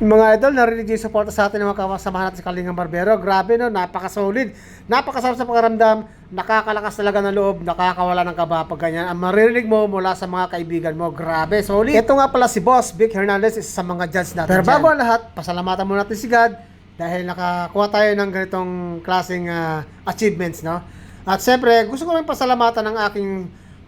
Yung mga idol, narinig yung suporta sa atin ng mga kasamahan natin sa Kalingang Barbero. Grabe no, napaka-solid, napakasarap sa pakaramdam, nakakalakas talaga ng loob, nakakawala ng kaba pag ganyan. Ang maririnig mo mula sa mga kaibigan mo, grabe, solid. Ito nga pala si Boss Vic Hernandez, isa sa mga judge natin Pero bago ang lahat, pasalamatan muna natin si God dahil nakakuha tayo ng ganitong klaseng ah, achievements, no? At siyempre, gusto ko rin pasalamatan ng aking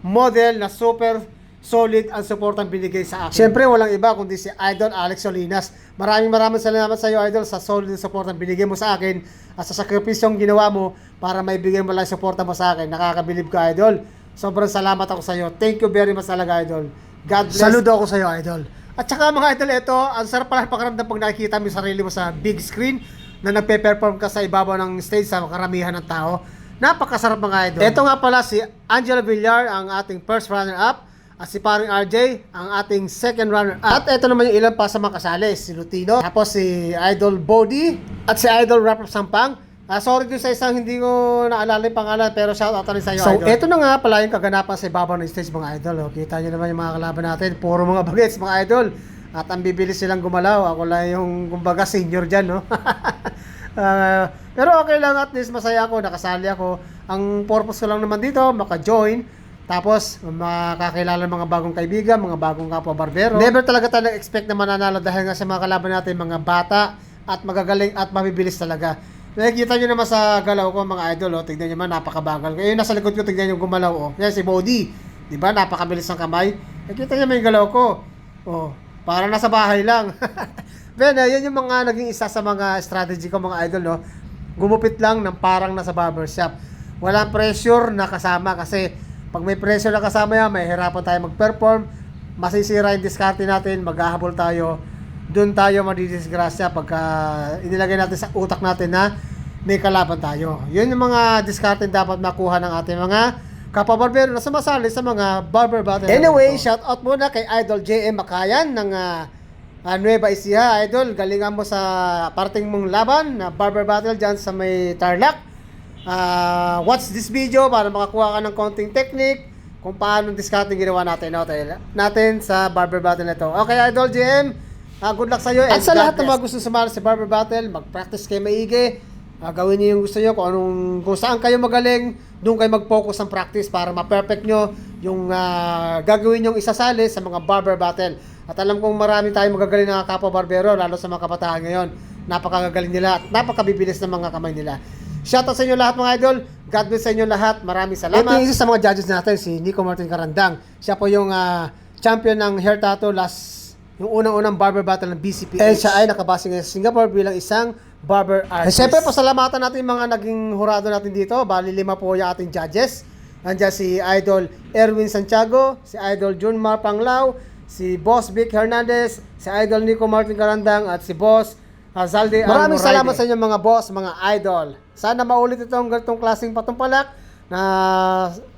model na super solid ang support ang binigay sa akin. Siyempre, walang iba kundi si Idol Alex Solinas. Maraming maraming salamat sa iyo, Idol, sa solid na support ang binigay mo sa akin at sa sakripisyong ginawa mo para maibigay mo lang suporta mo sa akin. Nakakabilib ka, Idol. Sobrang salamat ako sa iyo. Thank you very much talaga, Idol. God bless. Saludo ako sa iyo, Idol. At saka mga Idol, ito, ang sarap pala pakiramdam pag nakikita mo yung sarili mo sa big screen na nagpe-perform ka sa ibabaw ng stage sa karamihan ng tao. Napakasarap mga idol. Ito nga pala si Angela Villar, ang ating first runner-up. At si paring RJ, ang ating second runner-up. At ito naman yung ilan pa sa mga kasali. Si Lutino, tapos si Idol Bodie, at si Idol Rap Sampang. Ah, sorry dun sa isang hindi ko naalala yung pangalan, pero shout out rin sa iyo, so, Idol. ito na nga pala yung kaganapan sa ibabaw ng stage, mga idol. Oh. Kita nyo naman yung mga kalaban natin. Puro mga bagets, mga idol. At ang bibilis silang gumalaw. Ako lang yung, kumbaga, senior dyan, no? Ah, pero okay lang at least masaya ako, nakasali ako. Ang purpose ko lang naman dito, maka-join. Tapos, makakilala ng mga bagong kaibigan, mga bagong kapwa barbero. Never talaga tayo expect na mananalo dahil nga sa mga kalaban natin, mga bata at magagaling at mabibilis talaga. Nakikita nyo naman sa galaw ko mga idol, oh. tignan nyo naman, napakabagal. Yung nasa likod ko, tignan nyo gumalaw, oh. Yan si Bodie. Di ba? Napakabilis ng kamay. Nakikita nyo yung galaw ko. Oh, para nasa bahay lang. Ben, uh, yan yung mga naging isa sa mga strategy ko mga idol, no? Gumupit lang ng parang nasa barbershop. Walang pressure na kasama kasi pag may pressure na kasama yan, may hirapan tayo mag-perform, masisira yung diskarte natin, maghahabol tayo, doon tayo madidisgrasya pagka inilagay natin sa utak natin na may kalaban tayo. Yun yung mga diskarte dapat makuha ng ating mga kapabarbero na sumasali sa mga barber battle. Anyway, shout out muna kay Idol JM Makayan ng uh, uh, Nueva Ecija, Idol. Galingan mo sa parting mong laban na barber battle dyan sa may Tarlac. Uh, watch this video para makakuha ka ng konting technique kung paano discarding ginawa natin natin, natin sa barber battle na ito. Okay, Idol JM, uh, good luck sa iyo. At sa lahat ng mga gusto sumali sa barber battle, mag-practice kayo maigi. Uh, gawin niyo yung gusto niyo kung anong kung saan kayo magaling, doon kayo mag-focus ng practice para ma-perfect niyo yung uh, gagawin yung isasali sa mga barber battle. At alam kong marami tayong magagaling na kapwa barbero lalo sa mga kabataan ngayon. Napakagagaling nila at napakabibilis ng mga kamay nila. Shoutout sa inyo lahat mga idol. God bless sa inyo lahat. Maraming salamat. Ito yung isa sa mga judges natin, si Nico Martin Carandang. Siya po yung ah, champion ng hair tattoo last yung unang-unang barber battle ng BCPH. And siya ay nakabase ngayon sa Singapore bilang isang barber artist. Siyempre, pasalamatan natin yung mga naging hurado natin dito. Bali, lima po yung ating judges. Nandiyan si Idol Erwin Santiago, si Idol Junmar Panglao, si Boss Vic Hernandez, si Idol Nico Martin Carandang, at si Boss Azalde Maraming Almoraide. salamat sa inyo mga boss, mga idol. Sana maulit itong ganitong klaseng patumpalak na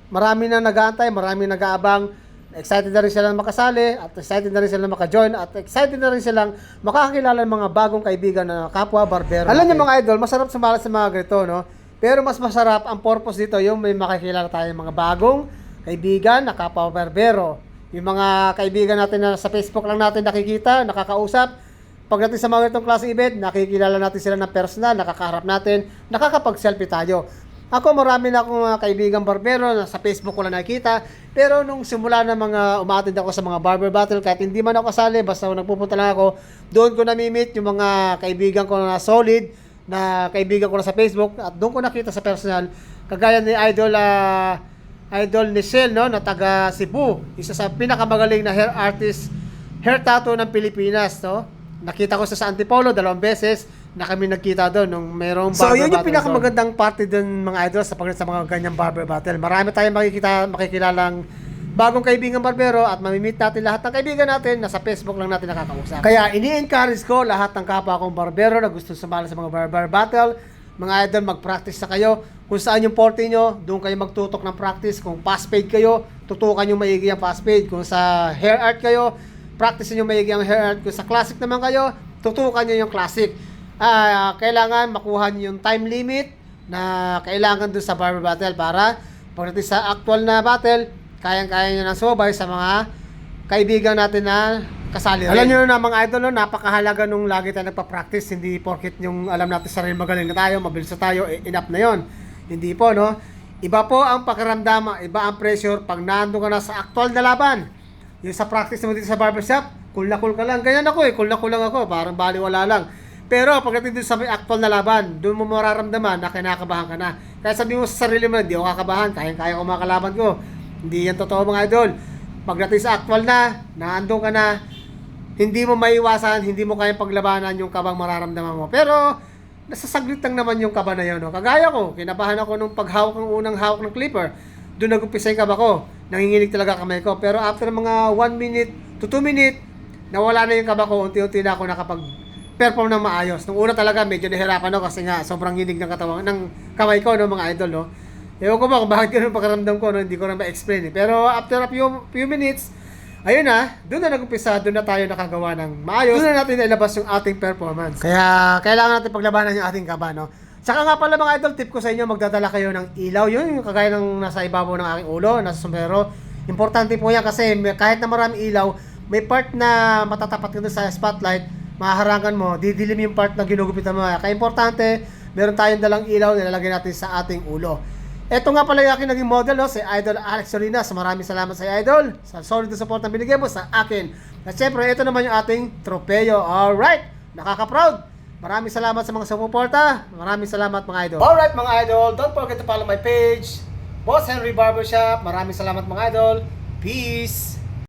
marami na nag-aantay, marami nag-aabang. Excited na rin silang makasali at excited na rin silang maka-join at excited na rin silang makakakilala ng mga bagong kaibigan na kapwa barbero. Alam niyo mga idol, masarap sumala sa mga ganito, no? Pero mas masarap ang purpose dito yung may makikilala tayo ng mga bagong kaibigan na kapwa barbero. Yung mga kaibigan natin na sa Facebook lang natin nakikita, nakakausap, pagdating sa mga ganitong klase event, nakikilala natin sila ng personal, nakakaharap natin, nakakapag-selfie tayo. Ako marami na akong mga kaibigang barbero na sa Facebook ko lang nakikita. Pero nung simula na mga umatid ako sa mga barber battle, kahit hindi man ako kasali, basta nagpupunta lang ako, doon ko namimit yung mga kaibigan ko na solid, na kaibigan ko na sa Facebook, at doon ko nakita sa personal, kagaya ni Idol ah, Idol Nichelle, no, na taga Cebu, isa sa pinakamagaling na hair artist, hair tattoo ng Pilipinas, no. Nakita ko sa sa Antipolo dalawang beses na kami nagkita doon nung mayroong So, barber yun yung battle pinakamagandang party doon mga idol sa pagdating sa mga ganyang barber battle. Marami tayong makikita, makikilalang bagong kaibigan barbero at mamimit natin lahat ng kaibigan natin na sa Facebook lang natin nakakausap. Kaya ini-encourage ko lahat ng kapwa kong barbero na gusto sumali sa mga barber battle. Mga idol, mag-practice na kayo. Kung saan yung forte nyo, doon kayo magtutok ng practice. Kung fast fade kayo, tutukan yung maigi ang fast fade. Kung sa hair art kayo, practice nyo maigi ang hair art. Kung sa classic naman kayo, tutukan nyo yung classic. Ah, kailangan makuha nyo yung time limit na kailangan doon sa barber battle para pagdating sa actual na battle, kayang-kaya nyo nang sumabay sa mga kaibigan natin na kasali rin. Alam nyo na mga idol, no, napakahalaga nung lagi tayo nagpa-practice. Hindi porket yung alam natin sarili magaling na tayo, mabilis na tayo, eh, enough na yon. Hindi po, no? Iba po ang pakiramdam, iba ang pressure pag nandun ka na sa actual na laban. Yung sa practice naman dito sa barbershop, cool na cool ka lang. Ganyan ako eh, cool na cool lang ako, parang baliwala lang. Pero pagdating dito sa may actual na laban, doon mo mararamdaman na kinakabahan ka na. Kaya sabi mo sa sarili mo, hindi ako kakabahan, kayang-kaya ko mga kalaban ko. Hindi yan totoo mga idol. Pagdating sa actual na, naandun ka na, hindi mo maiwasan, hindi mo kayang paglabanan yung kabang mararamdaman mo. Pero, nasasaglit lang naman yung kaba na yun. No? Kagaya ko, kinabahan ako nung paghawak ng unang hawak ng clipper. Doon nag-umpisa yung kaba ko. Nanginginig talaga kamay ko. Pero after mga 1 minute to 2 minute, nawala na yung kaba ko. Unti-unti na ako nakapag perform ng maayos. Nung una talaga medyo nahirapan ako kasi nga sobrang hinig ng katawan ng kamay ko no mga idol no. Ewan ko ba kung bakit ganun pakiramdam ko no, hindi ko na ma-explain eh. Pero after a few, few minutes, ayun na, doon na nag-umpisa, doon na tayo nakagawa ng maayos. Doon na natin ilabas yung ating performance. Kaya kailangan natin paglabanan yung ating kaba no. Saka nga pala mga idol, tip ko sa inyo, magdadala kayo ng ilaw. Yun yung kagaya ng nasa ibabaw ng aking ulo, nasa sombrero. Importante po yan kasi kahit na marami ilaw, may part na matatapat ka sa spotlight, mahaharangan mo, didilim yung part na ginugupitan mo. Kaya importante, meron tayong dalang ilaw na lalagay natin sa ating ulo. Ito nga pala yung aking naging model, no? si Idol Alex Sorinas. Maraming salamat sa Idol sa solid na support na binigay mo sa akin. At syempre, ito naman yung ating tropeyo. Alright, nakaka-proud. Maraming salamat sa mga sumuporta. Maraming salamat mga idol. Alright mga idol, don't forget to follow my page. Boss Henry Barbershop. Maraming salamat mga idol. Peace!